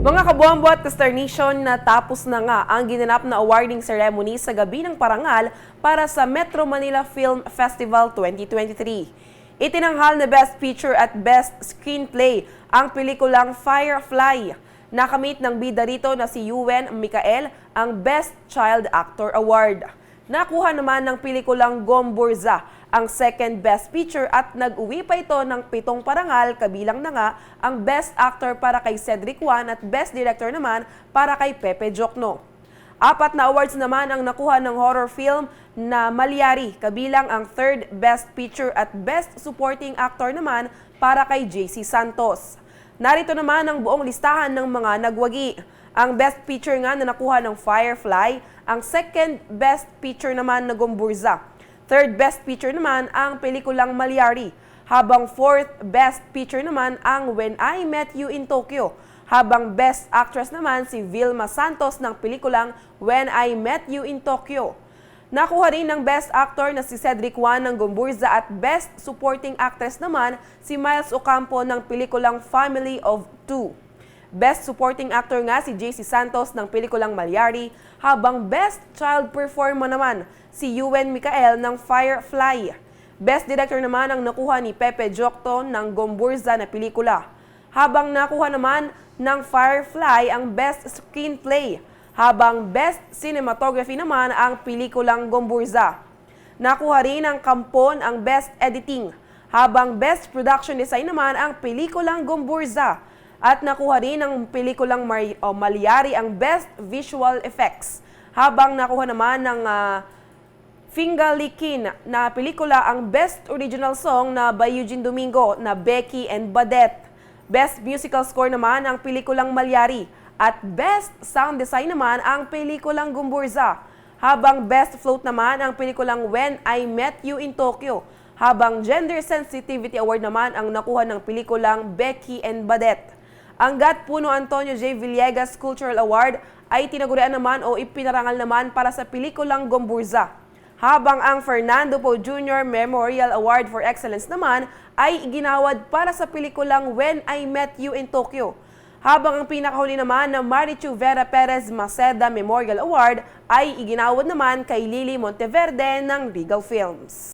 Mga kabuambo at Nation na tapos na nga ang ginanap na awarding ceremony sa gabi ng parangal para sa Metro Manila Film Festival 2023. Itinanghal na Best Picture at Best Screenplay ang pelikulang Firefly. Nakamit ng bida rito na si Yuen Mikael ang Best Child Actor Award. Nakuha naman ng pelikulang Gomburza ang second best picture at nag-uwi pa ito ng pitong parangal kabilang na nga ang best actor para kay Cedric Juan at best director naman para kay Pepe Jokno. Apat na awards naman ang nakuha ng horror film na Malyari, kabilang ang third best picture at best supporting actor naman para kay JC Santos. Narito naman ang buong listahan ng mga nagwagi. Ang best picture nga na nakuha ng Firefly, ang second best picture naman na Gomburza. Third best picture naman ang pelikulang Malyari, habang fourth best picture naman ang When I Met You in Tokyo, habang best actress naman si Vilma Santos ng pelikulang When I Met You in Tokyo. Nakuha rin ng Best Actor na si Cedric Juan ng Gomburza at Best Supporting Actress naman si Miles Ocampo ng pelikulang Family of Two. Best Supporting Actor nga si JC Santos ng pelikulang Malyari, habang Best Child Performer naman si Yuen Mikael ng Firefly. Best Director naman ang nakuha ni Pepe Jokto ng Gomburza na pelikula. Habang nakuha naman ng Firefly ang Best Screenplay, habang Best Cinematography naman ang pelikulang Gomburza. Nakuha rin ng Kampon ang Best Editing, habang Best Production Design naman ang pelikulang Gomburza. At nakuha rin ng pelikulang Mar- o Malyari ang Best Visual Effects, habang nakuha naman ng ah, Fingalikin na pelikula ang Best Original Song na by Eugene Domingo na Becky and Badette. Best Musical Score naman ang pelikulang Malyari at Best Sound Design naman ang pelikulang Gumburza. Habang Best Float naman ang pelikulang When I Met You in Tokyo. Habang Gender Sensitivity Award naman ang nakuha ng pelikulang Becky and Badette. Ang GAT Puno Antonio J. Villegas Cultural Award ay tinagurian naman o ipinarangal naman para sa pelikulang Gomburza. Habang ang Fernando Po Jr. Memorial Award for Excellence naman ay iginawad para sa pelikulang When I Met You in Tokyo. Habang ang pinakahuli naman na Marichu Vera Perez Maceda Memorial Award ay iginawad naman kay Lily Monteverde ng Regal Films.